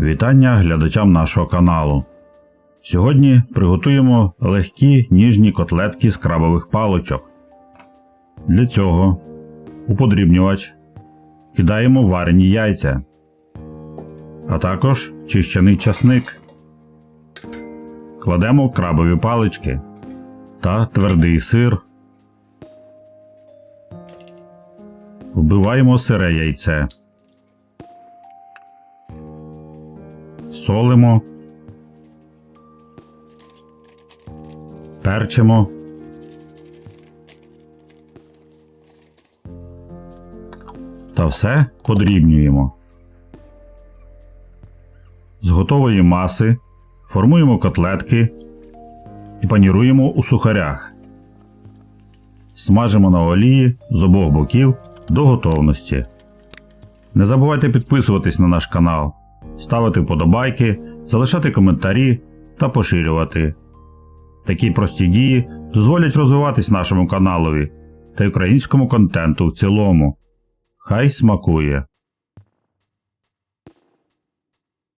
Вітання глядачам нашого каналу. Сьогодні приготуємо легкі ніжні котлетки з крабових паличок. Для цього у подрібнювач кидаємо варені яйця, а також чищений часник. Кладемо крабові палички та твердий сир. Вбиваємо сире яйце. Солимо, перчимо, та все подрібнюємо. З готової маси формуємо котлетки і паніруємо у сухарях. Смажимо на олії з обох боків до готовності. Не забувайте підписуватись на наш канал ставити вподобайки, залишати коментарі та поширювати. Такі прості дії дозволять розвиватись нашому каналові та українському контенту в цілому. Хай смакує!